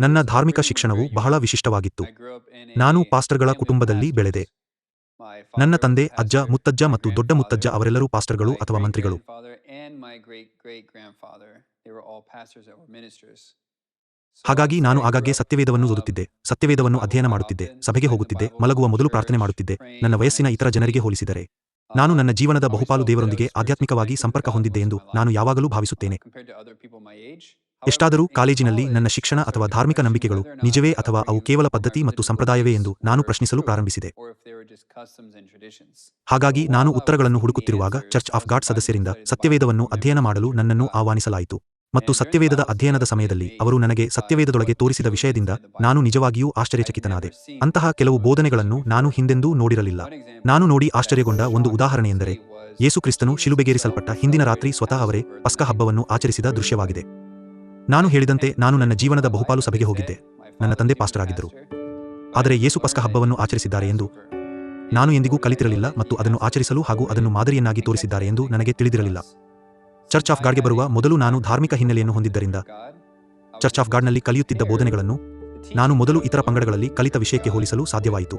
ನನ್ನ ಧಾರ್ಮಿಕ ಶಿಕ್ಷಣವು ಬಹಳ ವಿಶಿಷ್ಟವಾಗಿತ್ತು. ನಾನು ಪಾಸ್ಟರ್ಗಳ ಕುಟುಂಬದಲ್ಲಿ ಬೆಳೆದೆ. ನನ್ನ ತಂದೆ, ಅಜ್ಜ, ಮುತ್ತಜ್ಜ ಮತ್ತು ದೊಡ್ಡ ಮುತ್ತಜ್ಜ ಅವರೆಲ್ಲರೂ ಪಾಸ್ಟರ್ಗಳು ಅಥವಾ ಮಂತ್ರಿಗಳು. ಹಾಗಾಗಿ ನಾನು ಆಗಾಗ್ಗೆ ಸತ್ಯವೇದವನ್ನು ಓದುತ್ತಿದ್ದೆ. ಸತ್ಯವೇದವನ್ನು ಅಧ್ಯಯನ ಮಾಡುತ್ತಿದ್ದೆ. ಸಭೆಗೆ ಹೋಗುತ್ತಿದ್ದೆ. ಮಲಗುವ ಮೊದಲು ಪ್ರಾರ್ಥನೆ ಮಾಡುತ್ತಿದ್ದೆ. ನನ್ನ ವಯಸ್ಸಿನ ಇತರ ಜನರಿಗೆ ಹೋಲಿಸಿದರೆ. ನಾನು ನನ್ನ ಜೀವನದ ಬಹುಪಾಲು ದೇವರೊಂದಿಗೆ ಆಧ್ಯಾತ್ಮಿಕವಾಗಿ ಸಂಪರ್ಕ ಹೊಂದಿದ್ದೆ ಎಂದು ನಾನು ಯಾವಾಗಲೂ ಭಾವಿಸುತ್ತೇನೆ. ಎಷ್ಟಾದರೂ ಕಾಲೇಜಿನಲ್ಲಿ ನನ್ನ ಶಿಕ್ಷಣ ಅಥವಾ ಧಾರ್ಮಿಕ ನಂಬಿಕೆಗಳು ನಿಜವೇ ಅಥವಾ ಅವು ಕೇವಲ ಪದ್ಧತಿ ಮತ್ತು ಸಂಪ್ರದಾಯವೇ ಎಂದು ನಾನು ಪ್ರಶ್ನಿಸಲು ಪ್ರಾರಂಭಿಸಿದೆ. ಹಾಗಾಗಿ ನಾನು ಉತ್ತರಗಳನ್ನು ಹುಡುಕುತ್ತಿರುವಾಗ ಚರ್ಚ್ ಆಫ್ ಗಾಡ್ ಸದಸ್ಯರಿಂದ ಸತ್ಯವೇದವನ್ನು ಅಧ್ಯಯನ ಮಾಡಲು ನನ್ನನ್ನು ಆಹ್ವಾನಿಸಲಾಯಿತು. ಮತ್ತು ಸತ್ಯವೇದದ ಅಧ್ಯಯನದ ಸಮಯದಲ್ಲಿ ಅವರು ನನಗೆ ಸತ್ಯವೇದದೊಳಗೆ ತೋರಿಸಿದ ವಿಷಯದಿಂದ ನಾನು ನಿಜವಾಗಿಯೂ ಆಶ್ಚರ್ಯಚಕಿತನಾದೆ. ಅಂತಹ ಕೆಲವು ಬೋಧನೆಗಳನ್ನು ನಾನು ಹಿಂದೆಂದೂ ನೋಡಿರಲಿಲ್ಲ. ನಾನು ನೋಡಿ ಆಶ್ಚರ್ಯಗೊಂಡ ಒಂದು ಉದಾಹರಣೆಯೆಂದರೆ ಯೇಸುಕ್ರಿಸ್ತನು ಶಿಲುಬೆಗೇರಿಸಲ್ಪಟ್ಟ ಹಿಂದಿನ ರಾತ್ರಿ ಸ್ವತಃ ಅವರೇ ಪಸ್ಕ ಹಬ್ಬವನ್ನು ಆಚರಿಸಿದ ದೃಶ್ಯವಾಗಿದೆ. ನಾನು ಹೇಳಿದಂತೆ ನಾನು ನನ್ನ ಜೀವನದ ಬಹುಪಾಲು ಸಭೆಗೆ ಹೋಗಿದ್ದೆ. ನನ್ನ ತಂದೆ ಪಾಸ್ಟರ್ ಆಗಿದ್ದರು. ಆದರೆ ಯೇಸು ಪಸ್ಕ ಹಬ್ಬವನ್ನು ಆಚರಿಸಿದ್ದಾರೆ ಎಂದು ನಾನು ಎಂದಿಗೂ ಕಲಿತಿರಲಿಲ್ಲ ಮತ್ತು ಅದನ್ನು ಆಚರಿಸಲು ಹಾಗೂ ಅದನ್ನು ಮಾದರಿಯನ್ನಾಗಿ ತೋರಿಸಿದ್ದಾರೆ ಎಂದು ನನಗೆ ತಿಳಿದಿರಲಿಲ್ಲ. ಚರ್ಚ್ ಆಫ್ ಗಾಡ್ಗೆ ಬರುವ ಮೊದಲು ನಾನು ಧಾರ್ಮಿಕ ಹಿನ್ನೆಲೆಯನ್ನು ಹೊಂದಿದ್ದರಿಂದ ಚರ್ಚ್ ಆಫ್ ಗಾಡ್ನಲ್ಲಿ ಕಲಿಯುತ್ತಿದ್ದ ಬೋಧನೆಗಳನ್ನು ನಾನು ಮೊದಲು ಇತರ ಪಂಗಡಗಳಲ್ಲಿ ಕಲಿತ ವಿಷಯಕ್ಕೆ ಹೋಲಿಸಲು ಸಾಧ್ಯವಾಯಿತು.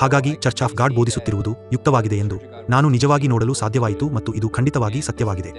ಹಾಗಾಗಿ ಚರ್ಚ್ ಆಫ್ ಗಾಡ್ ಬೋಧಿಸುತ್ತಿರುವುದು ಯುಕ್ತವಾಗಿದೆ ಎಂದು ನಾನು ನಿಜವಾಗಿ ನೋಡಲು ಸಾಧ್ಯವಾಯಿತು ಮತ್ತು ಇದು ಖಂಡಿತವಾಗಿ ಸತ್ಯವಾಗಿದೆ.